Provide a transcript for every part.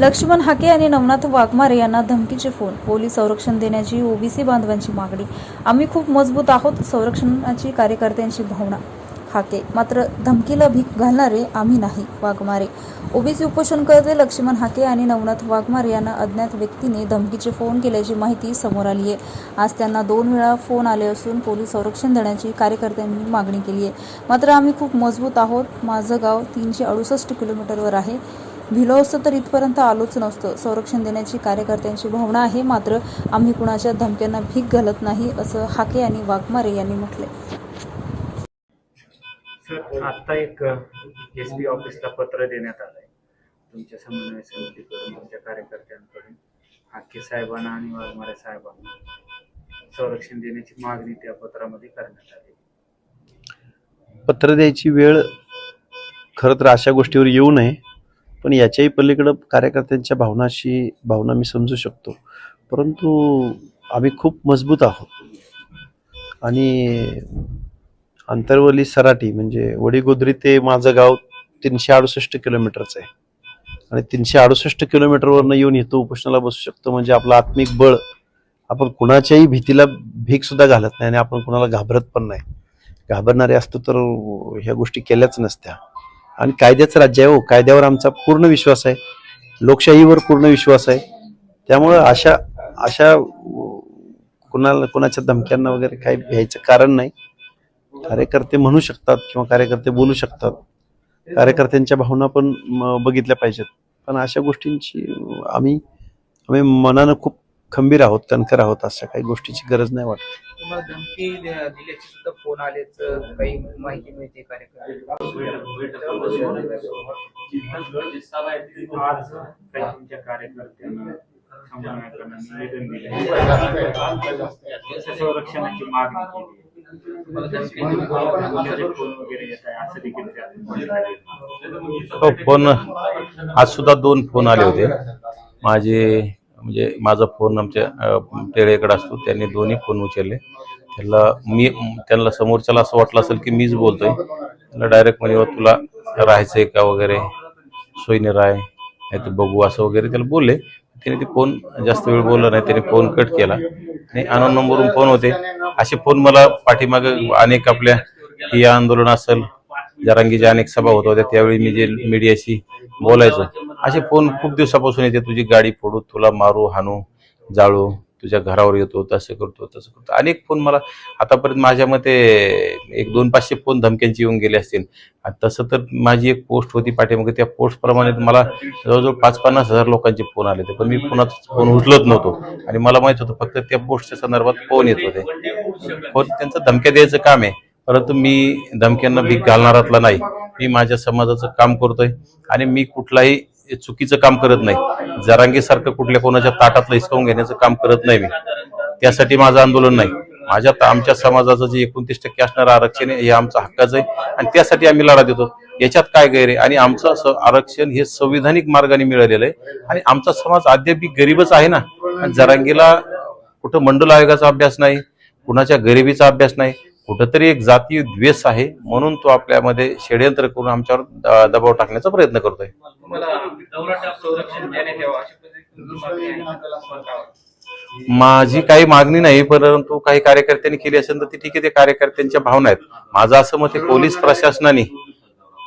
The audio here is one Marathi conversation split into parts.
लक्ष्मण हाके आणि नवनाथ वाघमारे यांना धमकीचे फोन. पोलीस संरक्षण देण्याची ओबीसी बांधवांची मागणी. आम्ही खूप मजबूत आहोत संरक्षणाची कार्यकर्त्यांची भावना. हाके. मात्र धमकीला भीक घालणारे आम्ही नाही वाघमारे. ओबीसी उपोषणकर्ते लक्ष्मण हाके आणि नवनाथ वाघमारे यांना अज्ञात व्यक्तीने धमकीचे फोन केल्याची माहिती समोर आली आहे. आज त्यांना दोन वेळा फोन आले असून पोलीस संरक्षण देण्याची कार्यकर्त्यांनी मागणी केली आहे. मात्र आम्ही खूप मजबूत आहोत. माझं गाव तीनशे अडुसष्ट किलोमीटरवर आहे. भिलो असतं तर इथपर्यंत आलोच नसतं. संरक्षण देण्याची कार्यकर्त्यांची भावना आहे मात्र आम्ही कुणाच्या धमक्यांना भीक घालत नाही असं हाके आणि वाघमारे यांनी म्हटले सर आता एक एस बी ऑफिसला पत्र देण्यात आलंय. तुमच्या समन्वय समितीकडून तुमच्या कार्यकर्त्यांकडून हाके साहेबांना आणि वाघमारे साहेबांना संरक्षण देण्याची मागणी त्या पत्रामध्ये करण्यात आली. पत्र द्यायची वेळ खरं तर अशा गोष्टीवर येऊ नये. पण याच्याही पलीकडं कार्यकर्त्यांच्या भावनाशी भावना मी समजू शकतो. परंतु आम्ही खूप मजबूत आहोत. आणि अंतरवली सराटी म्हणजे वडीगोद्री ते माझं गाव तीनशे अडुसष्ट किलोमीटरचं आहे. आणि तीनशे अडुसष्ट किलोमीटरवरनं येऊन इथं उपोषणाला बसू शकतो म्हणजे आपलं आत्मिक बळ आपण कुणाच्याही भीतीला भीक सुद्धा घालत नाही आणि आपण कुणाला घाबरत पण नाही. घाबरणारे असतो तर ह्या गोष्टी केल्याच नसत्या. आणि कायद्याचं राज्य आहे हो. कायद्यावर आमचा पूर्ण विश्वास आहे. लोकशाहीवर पूर्ण विश्वास आहे. त्यामुळं अशा अशा कुणाला कुणाच्या धमक्यांना वगैरे काही भ्यायचं कारण नाही. कार्यकर्ते म्हणू शकतात किंवा कार्यकर्ते बोलू शकतात. कार्यकर्त्यांच्या भावना पण म, बघितल्या पाहिजेत. पण अशा गोष्टींची आम्ही आम्ही मनानं खूप खंबीर आहोत कणखर आहोत अशा काही गोष्टीची गरज नाही वाटत. तुम्हाला धमकी दे- दिल्याची सुद्धा फोन आलेच काही माहिती मिळते कार्यक्रम आज काही तुमच्या कार्यकर्त्यांनी समन्वयाकडून निवेदन दिले संरक्षणाची मागणी केली मुलाचे फोन वगैरे येत आहे असं देखील त्या हो फोन आज सुद्धा दोन फोन आले होते. माझे म्हणजे माझा फोन आमच्या अ, टेळेकडे असतो त्यांनी दोन्ही फोन उचलले. त्याला मी त्यांना समोरच्याला असं वाटलं असेल की मीच बोलतोय. त्याला डायरेक्ट म्हणजे हो, तुला राहायचंय का वगैरे? सोयीने राय नाही तर बघू असं वगैरे त्याला बोलले. त्याने ते फोन जास्त वेळ बोलला नाही त्याने फोन कट केला. आणि अनोन नंबरवरून फोन होते. असे फोन मला पाठीमागे अनेक आपल्या हे आंदोलन असेल जरांगीच्या अनेक सभा होत होत्या त्यावेळी मी जे मीडियाशी बोलायचो. असे फोन खूप दिवसापासून येते तुझी गाडी फोडू तुला मारू हाणू जाळू तुझ्या घरावर येतो तसं करतो तसं करतो. अनेक फोन मला आतापर्यंत माझ्या मते एक दोन पाचशे फोन धमक्यांची येऊन गेले असतील. आणि तसं तर माझी एक पोस्ट होती पाठीमागे त्या पोस्टप्रमाणे मला जवळजवळ पाच पन्नास हजार लोकांचे फोन आले होते. पण मी कुणाचा फोन उचलत नव्हतो. आणि मला माहीत होतं फक्त त्या पोस्टच्या संदर्भात फोन येत होते. फोन त्यांचं धमक्या द्यायचं काम आहे. परंतु मी धमक्यांना भीक घालणारातला नाही. मी माझ्या समाजाचं काम करतोय आणि मी कुठलाही चुकीचं काम करत नाही. जरांगीसारखं कुठल्या कोणाच्या ताटातलं हिसकावून घेण्याचं काम करत नाही मी. त्यासाठी माझं आंदोलन नाही. माझ्या आमच्या समाजाचं जे एकोणतीस टक्के असणारं आरक्षण आहे हे आमचं हक्काचं आहे आणि त्यासाठी आम्ही लढा देतो. याच्यात काय गैर आहे? आणि आमचं स- आरक्षण हे संविधानिक मार्गाने मिळालेलं आहे आणि आमचा समाज अद्याप गरीबच आहे ना. आणि जरांगीला कुठं मंडल आयोगाचा अभ्यास नाही कुणाच्या गरिबीचा अभ्यास नाही कुठंतरी एक जातीय द्वेष आहे म्हणून तो आपल्यामध्ये षडयंत्र करून आमच्यावर दबाव टाकण्याचा प्रयत्न करतोय. माझी काही मागणी नाही परंतु काही कार्यकर्त्यांनी केली असेल तर ती ठीक आहे ते कार्यकर्त्यांच्या भावना आहेत माझं असं मत पोलीस प्रशासनाने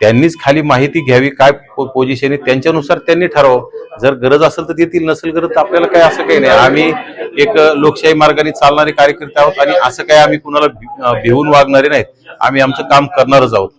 त्यांनीच खाली माहिती घ्यावी काय पोझिशन आहे त्यांच्यानुसार त्यांनी ठरवावं जर गरज असेल तर देतील नसेल गरज तर आपल्याला काही असं काही नाही. आम्ही एक लोकशाही मार्गाने चालणारे कार्यकर्ते आहोत आणि असं काही आम्ही कुणाला भिवून वागणारे नाहीत. आम्ही आमचं काम करणारच आहोत.